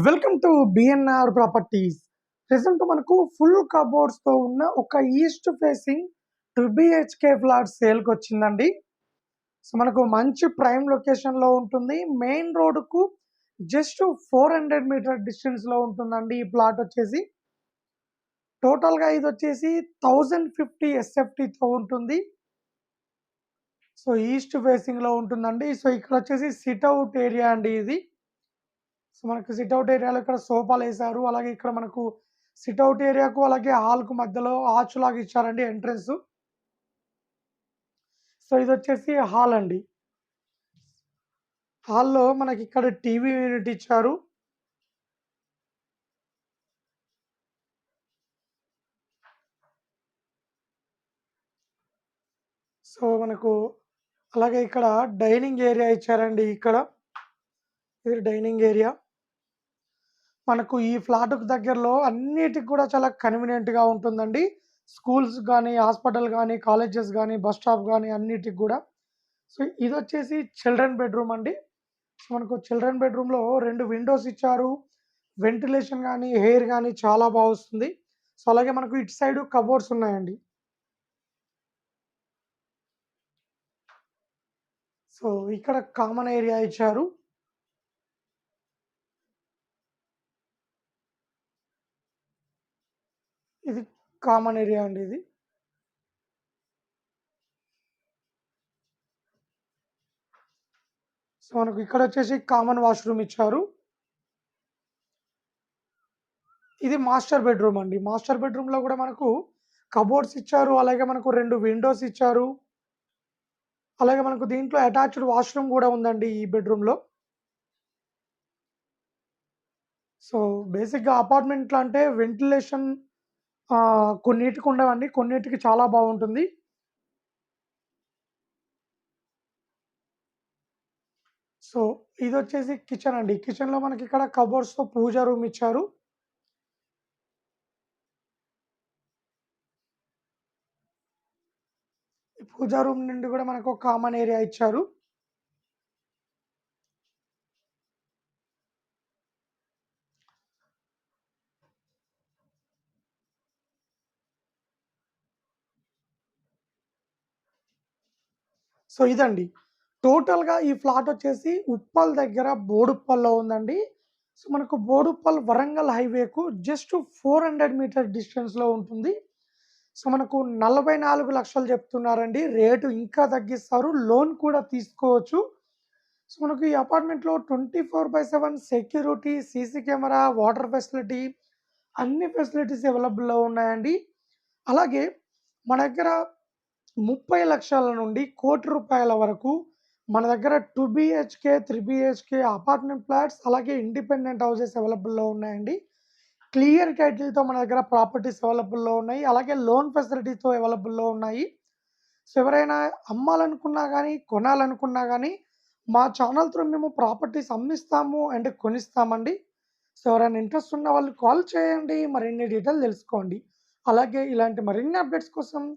Welcome to BNR properties present మనకు full కబోర్డ్స్తో ఉన్న ఒక east facing two BHK flat సేల్కి వచ్చిందండి. సో మనకు మంచి ప్రైమ్ లొకేషన్లో ఉంటుంది. మెయిన్ రోడ్కు జస్ట్ ఫోర్ హండ్రెడ్ మీటర్ డిస్టెన్స్లో ఉంటుందండి ఈ ప్లాట్ వచ్చేసి. టోటల్గా ఇది వచ్చేసి థౌజండ్ ఫిఫ్టీ ఎస్ఎఫ్టీతో ఉంటుంది. సో ఈస్ట్ ఫేసింగ్లో ఉంటుందండి. సో ఇక్కడ వచ్చేసి సిట్ అవుట్ ఏరియా అండి ఇది. సో మనకు సిట్ అవుట్ ఏరియాలో ఇక్కడ సోఫాలు వేశారు. అలాగే ఇక్కడ మనకు సిట్ అవుట్ ఏరియాకు అలాగే హాల్కు మధ్యలో ఆచ్ లాగా ఇచ్చారండి ఎంట్రన్స్ సో ఇది వచ్చేసి హాల్ అండి. హాల్లో మనకి ఇక్కడ టీవీ యూనిట్ ఇచ్చారు. సో మనకు అలాగే ఇక్కడ డైనింగ్ ఏరియా ఇచ్చారండి ఇక్కడ. ఇది డైనింగ్ ఏరియా మనకు ఈ ఫ్లాట్కు దగ్గరలో అన్నిటికి కూడా చాలా కన్వీనియంట్గా ఉంటుందండి. స్కూల్స్ కానీ హాస్పిటల్ కానీ కాలేజెస్ కానీ బస్ స్టాప్ కానీ అన్నిటికి కూడా. సో ఇది వచ్చేసి చిల్డ్రన్ బెడ్రూమ్ అండి. సో మనకు చిల్డ్రన్ బెడ్రూమ్లో రెండు విండోస్ ఇచ్చారు. వెంటిలేషన్ కానీ హెయిర్ కానీ చాలా బాగా వస్తుంది. సో అలాగే మనకు ఇటు సైడ్ కబోర్డ్స్ ఉన్నాయండి. సో ఇక్కడ కామన్ ఏరియా ఇచ్చారు. ఇది కామన్ ఏరియా అండి ఇది. సో మనకు ఇక్కడ వచ్చేసి కామన్ వాష్రూమ్ ఇచ్చారు. ఇది మాస్టర్ బెడ్రూమ్ అండి. మాస్టర్ బెడ్రూమ్లో కూడా మనకు కబోర్డ్స్ ఇచ్చారు. అలాగే మనకు రెండు విండోస్ ఇచ్చారు. అలాగే మనకు దీంట్లో అటాచ్డ్ వాష్రూమ్ కూడా ఉందండి ఈ బెడ్రూమ్లో సో బేసిక్గా అపార్ట్మెంట్లు అంటే వెంటిలేషన్ కొన్నిటికి ఉండవండి కొన్నిటికి చాలా బాగుంటుంది. సో ఇది వచ్చేసి కిచెన్ అండి. కిచెన్లో మనకి ఇక్కడ కబోర్డ్స్ పూజ రూమ్ ఇచ్చారు. ఈ పూజా రూమ్ నుండి కూడా మనకు ఒక కామన్ ఏరియా ఇచ్చారు. సో ఇదండి. టోటల్గా ఈ ఫ్లాట్ వచ్చేసి ఉప్పల్ దగ్గర బోడుప్పల్లో ఉందండి. సో మనకు బోడుప్పల్ వరంగల్ హైవేకు జస్ట్ ఫోర్ హండ్రెడ్ మీటర్ డిస్టెన్స్లో ఉంటుంది. సో మనకు నలభై నాలుగు లక్షలు చెప్తున్నారండి. రేటు ఇంకా తగ్గిస్తారు. లోన్ కూడా తీసుకోవచ్చు. సో మనకు ఈ అపార్ట్మెంట్లో twenty four by seven security CC camera water facility అన్ని ఫెసిలిటీస్ అవైలబుల్లో ఉన్నాయండి. అలాగే మన దగ్గర ముప్పై లక్షల నుండి కోటి రూపాయల వరకు మన దగ్గర two BHK three BHK apartment flats అలాగే ఇండిపెండెంట్ హౌసెస్ అవైలబుల్లో ఉన్నాయండి. క్లియర్ టైటిల్తో మన దగ్గర ప్రాపర్టీస్ అవైలబుల్లో ఉన్నాయి. అలాగే లోన్ ఫెసిలిటీతో అవైలబుల్లో ఉన్నాయి. సో ఎవరైనా అమ్మాలనుకున్నా కానీ కొనాలనుకున్నా కానీ మా ఛానల్ త్రూ మేము ప్రాపర్టీస్ అమ్మిస్తాము అండ్ కొనిస్తామండి. సో ఎవరైనా ఇంట్రెస్ట్ ఉన్న వాళ్ళు కాల్ చేయండి. మరిన్ని డీటెయిల్ తెలుసుకోండి. అలాగే ఇలాంటి మరిన్ని అప్డేట్స్ కోసం